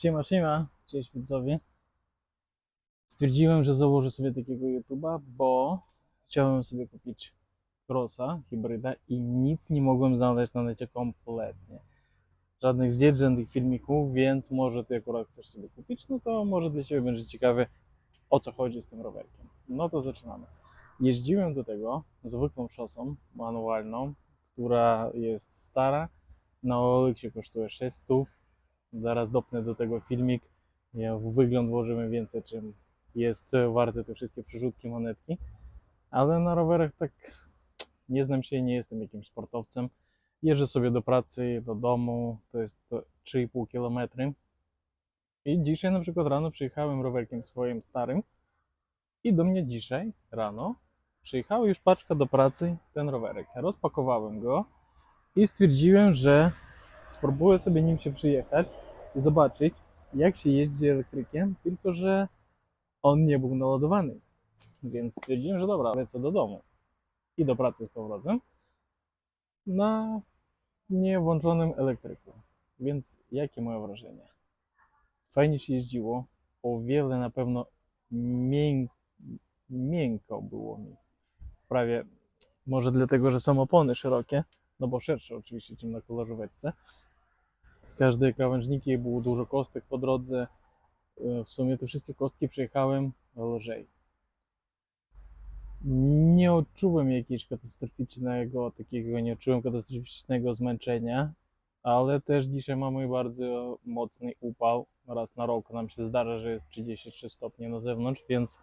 Siema, siema, cześć widzowie. Stwierdziłem, że założę sobie takiego YouTube'a, bo chciałem sobie kupić Crossa, hybryda i nic nie mogłem znaleźć na necie kompletnie. Żadnych zdjęć, żadnych filmików, więc może ty akurat chcesz sobie kupić, no to może dla ciebie będzie ciekawe o co chodzi z tym rowerkiem. No to zaczynamy. Jeździłem do tego zwykłą szosą manualną, która jest stara. Na OLX kosztuje 600. Zaraz dopnę do tego filmik. Ja w wygląd włożymy więcej, czym jest warte te wszystkie przerzutki, monetki. Ale na rowerach tak nie znam się, nie jestem jakimś sportowcem. Jeżdżę sobie do pracy, do domu, to jest to 3,5 km. I dzisiaj na przykład rano przyjechałem rowerkiem swoim starym i do mnie dzisiaj rano przyjechała już paczka do pracy, ten rowerek. Rozpakowałem go i stwierdziłem, że spróbuję sobie nim się przyjechać i zobaczyć, jak się jeździ elektrykiem, tylko że on nie był naładowany. Więc stwierdziłem, że dobra, lecę do domu i do pracy z powrotem na niewłączonym elektryku. Więc jakie moje wrażenie? Fajnie się jeździło, o wiele na pewno mięk, miękko było mi. Prawie, może dlatego, że są opony szerokie, no bo szersze oczywiście, czym na kolażóweczce. Każde krawężniki było dużo kostek po drodze. E, W sumie te wszystkie kostki przejechałem lżej. Nie odczułem jakiegoś katastroficznego, takiego nie odczułem katastroficznego zmęczenia, ale też dzisiaj mamy bardzo mocny upał. Raz na rok nam się zdarza, że jest 33 stopnie na zewnątrz, więc,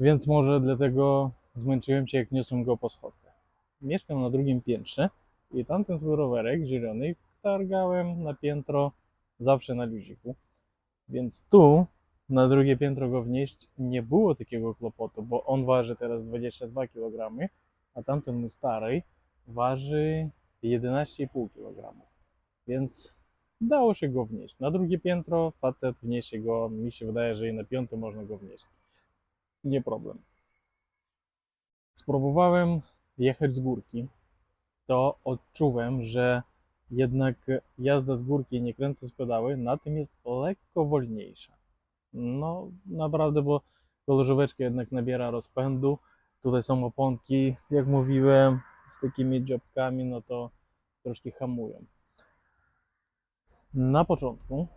więc może dlatego zmęczyłem się, jak niosłem go po schodkach. Mieszkam na drugim piętrze i tamten swój rowerek zielony wtargałem na piętro zawsze na luziku. Więc tu na drugie piętro go wnieść nie było takiego kłopotu, bo on waży teraz 22 kg, a tamten mój stary waży 11,5 kg. Więc dało się go wnieść. Na drugie piętro facet wniesie go, mi się wydaje, że i na piąte można go wnieść. Nie problem. Spróbowałem jechać z górki, to odczułem, że jednak jazda z górki, nie kręcąc pedały, na tym jest lekko wolniejsza. No, naprawdę, bo kolożóweczka jednak nabiera rozpędu. Tutaj są oponki, jak mówiłem, z takimi dziobkami, no to troszkę hamują. Na początku,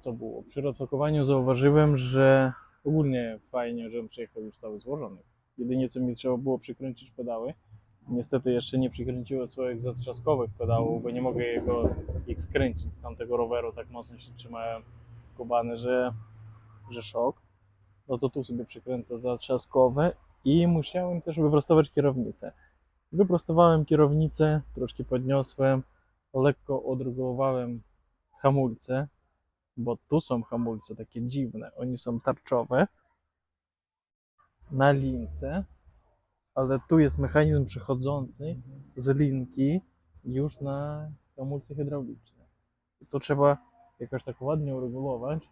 co było? Przy rozpakowaniu zauważyłem, że ogólnie fajnie, żebym przyjechał już cały złożony. Jedynie co mi trzeba było przykręcić pedały. Niestety jeszcze nie przykręciłem swoich zatrzaskowych pedałów, bo nie mogę jego ich skręcić z tamtego roweru, tak mocno się trzymałem skubany, że, że szok. No to tu sobie przykręcę zatrzaskowe i musiałem też wyprostować kierownicę. Wyprostowałem kierownicę, troszkę podniosłem, lekko odregulowałem hamulce, bo tu są hamulce takie dziwne, oni są tarczowe na lince, ale tu jest mechanizm przechodzący z linki już na hamulce hydrauliczne. I to trzeba jakoś tak ładnie uregulować,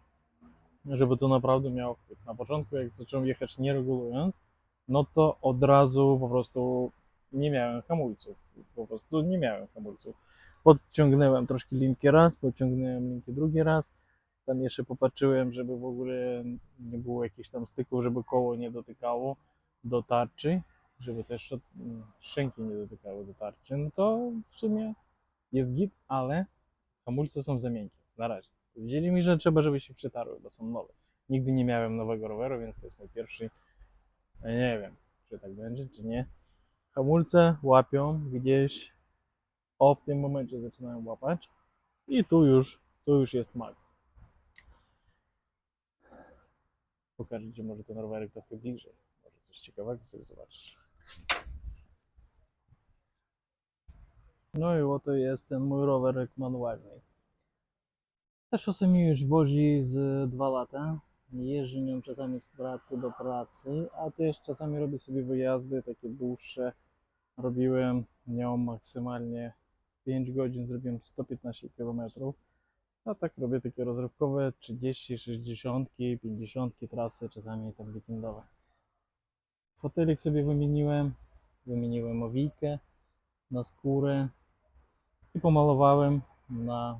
żeby to naprawdę miało chwyt. Na początku, jak zacząłem jechać nie regulując, no to od razu po prostu nie miałem hamulców. Po prostu nie miałem hamulców. Podciągnąłem troszkę linkę raz, podciągnąłem linkę drugi raz. Tam jeszcze popatrzyłem, żeby w ogóle nie było jakichś tam styków, żeby koło nie dotykało do tarczy, żeby też szot- szczęki nie dotykały do tarczy. No to w sumie jest git, ale hamulce są za miękkie. Na razie. Powiedzieli mi, że trzeba, żeby się przytarły, bo są nowe. Nigdy nie miałem nowego roweru, więc to jest mój pierwszy. Ja nie wiem, czy tak będzie, czy nie. Hamulce łapią gdzieś. O, w tym momencie zaczynają łapać. I tu już, tu już jest max. Pokażę Ci może ten rowerek trochę bliżej. Może coś ciekawego sobie zobaczysz. No i oto jest ten mój rowerek manualny. Szosa mi już wozi z dwa lata. Jeżdżę nią czasami z pracy do pracy, a też czasami robię sobie wyjazdy takie dłuższe. Robiłem nią maksymalnie 5 godzin, zrobiłem 115 km. A tak robię takie rozrywkowe 30, 60, 50 trasy, czasami tam weekendowe. Fotelik sobie wymieniłem, wymieniłem owijkę na skórę i pomalowałem na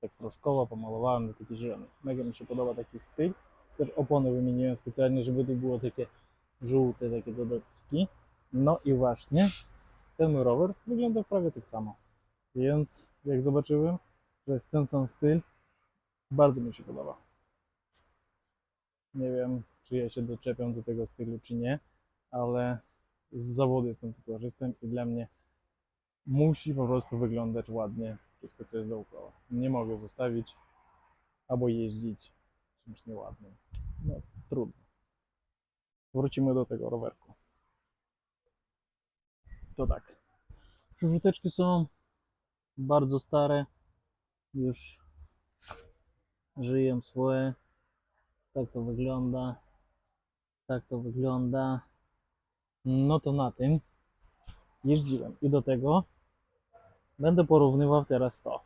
tak proszkowo pomalowałem na taki zielony. Mega mi się podoba taki styl. Też opony wymieniłem specjalnie, żeby tu było takie żółte, takie dodatki. No i właśnie ten rower wygląda prawie tak samo. Więc jak zobaczyłem, że jest ten sam styl, bardzo mi się podoba. Nie wiem, czy ja się doczepiam do tego stylu, czy nie, ale z zawodu jestem tatuażystą i dla mnie musi po prostu wyglądać ładnie wszystko, co jest dookoła. Nie mogę zostawić albo jeździć czymś nieładnym. No, trudno. Wrócimy do tego rowerku. To tak. Przerzuteczki są bardzo stare. Już żyją swoje. Tak to wygląda. Tak to wygląda. No to na tym jeździłem. I do tego będę porównywał teraz to.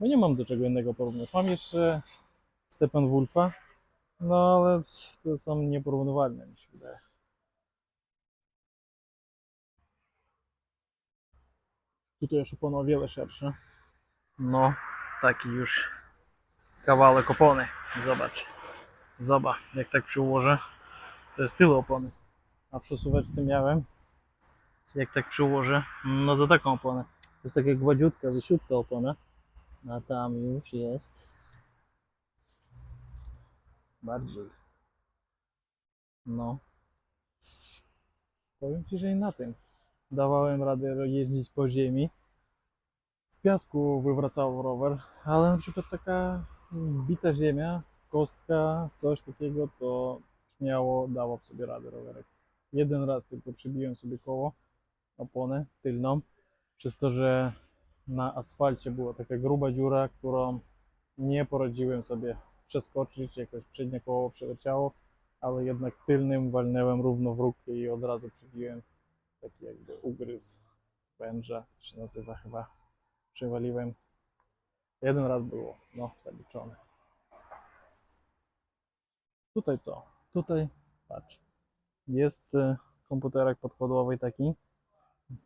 Bo nie mam do czego innego porównać. Mam jeszcze Stephen Wolfa, no ale to są nieporównywalne mi się wydaje. Tutaj już opona o wiele szersza. No, taki już kawałek opony. Zobacz. Zobacz, jak tak przyłożę. To jest tyle opony. A w przesuweczce miałem, jak tak przyłożę, no to taką oponę. To jest taka gładziutka, wysiutka opona. A tam już jest bardziej. No. Powiem Ci, że i na tym dawałem radę jeździć po ziemi. W piasku wywracał rower, ale na przykład taka wbita ziemia, kostka, coś takiego, to śmiało dało sobie radę rowerek. Jeden raz tylko przybiłem sobie koło, oponę tylną, przez to, że na asfalcie była taka gruba dziura, którą nie poradziłem sobie przeskoczyć, jakoś przednie koło przeleciało, ale jednak tylnym walnęłem równo w róg i od razu przybiłem taki jakby ugryz węża, się nazywa chyba, przewaliłem. Jeden raz było, no, zaliczone. Tutaj co? Tutaj, patrz, jest e, komputerek podkładowy taki,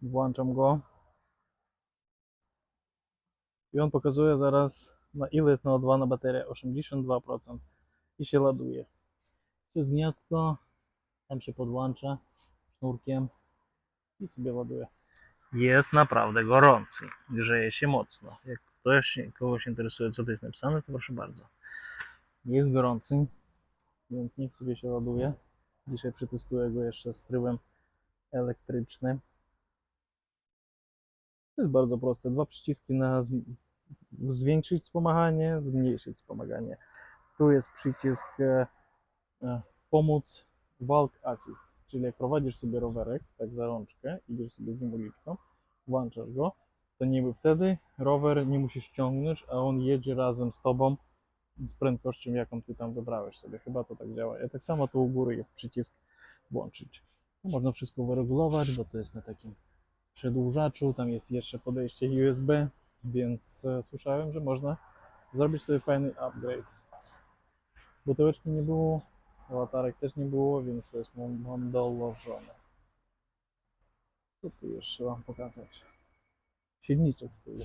włączam go i on pokazuje zaraz na ile jest naładowana bateria, 82% i się ładuje. To jest gniazdko, tam się podłącza sznurkiem i sobie ładuje. Jest naprawdę gorący, grzeje się mocno. Jak ktoś, kogoś interesuje co to jest napisane, to proszę bardzo. Jest gorący, więc niech sobie się ładuje. Dzisiaj przetestuję go jeszcze z trybem elektrycznym. To jest bardzo proste. Dwa przyciski na zwiększyć wspomaganie, zmniejszyć wspomaganie. Tu jest przycisk e, e, pomóc walk assist, czyli jak prowadzisz sobie rowerek, tak za rączkę, idziesz sobie z nim uliczką, włączasz go, to niby wtedy rower nie musisz ciągnąć, a on jedzie razem z tobą z prędkością, jaką ty tam wybrałeś sobie. Chyba to tak działa. I tak samo tu u góry jest przycisk włączyć. Tu można wszystko wyregulować, bo to jest na takim przedłużaczu, tam jest jeszcze podejście USB, więc e, słyszałem, że można zrobić sobie fajny upgrade. Butełeczki nie było, latarek też nie było, więc to jest mam, mam dołożone. Co tu jeszcze Wam pokazać? Silniczek z tyłu.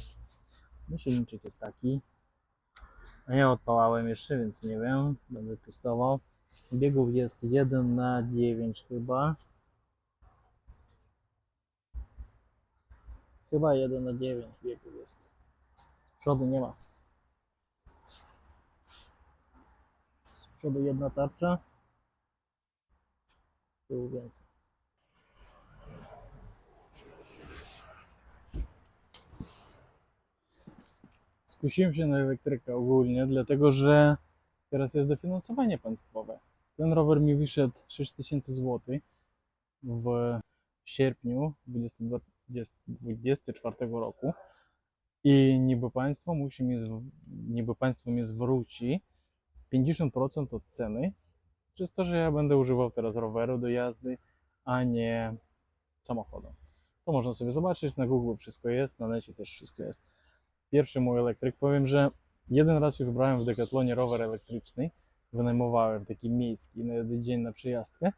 No silniczek jest taki. Ja odpalałem jeszcze, więc nie wiem. Będę testował. Biegów jest 1 na 9 chyba. Chyba 1 na 9 biegów jest. Z przodu nie ma. Z przodu jedna tarcza. Z tyłu więcej. Skusiłem się na elektrykę ogólnie, dlatego że teraz jest dofinansowanie państwowe. Ten rower mi wyszedł 6000 zł w sierpniu 2024 roku i niby państwo musi mi, niby państwo mi zwróci 50% od ceny, przez to, że ja będę używał teraz roweru do jazdy, a nie samochodu. To można sobie zobaczyć, na Google wszystko jest, na necie też wszystko jest. Pierwszy mój elektryk, powiem, że jeden raz już brałem w Decathlonie rower elektryczny, wynajmowałem taki miejski na jeden dzień na przejażdżkę,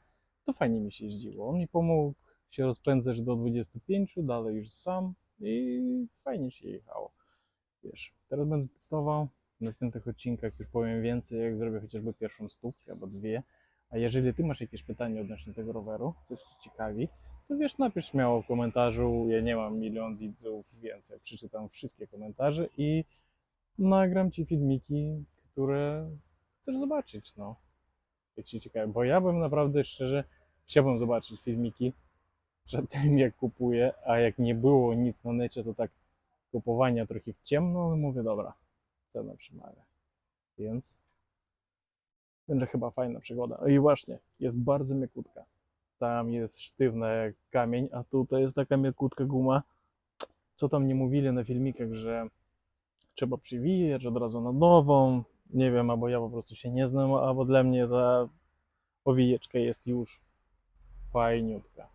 to fajnie mi się jeździło. On mi pomógł się rozpędzać do 25, dalej już sam i fajnie się jechało. Wiesz, teraz będę testował, w następnych odcinkach już powiem więcej, jak zrobię chociażby pierwszą stówkę albo dwie, a jeżeli ty masz jakieś pytanie odnośnie tego roweru, coś cię ciekawi, to wiesz, napisz śmiało w komentarzu, ja nie mam milion widzów, więc ja przeczytam wszystkie komentarze i nagram ci filmiki, które chcesz zobaczyć, no. Jak ci ciekawe, bo ja bym naprawdę szczerze chciałbym zobaczyć filmiki przed tym, jak kupuję, a jak nie było nic na necie, to tak kupowania trochę w ciemno, no mówię, dobra, cena przemawia. Więc będzie chyba fajna przygoda. I właśnie, jest bardzo miękkutka. Tam jest sztywna jak kamień, a tutaj jest taka miękkutka guma. Co tam nie mówili na filmikach, że trzeba przywijać od razu na nową. Nie wiem, albo ja po prostu się nie znam, albo dla mnie ta owijeczka jest już fajniutka.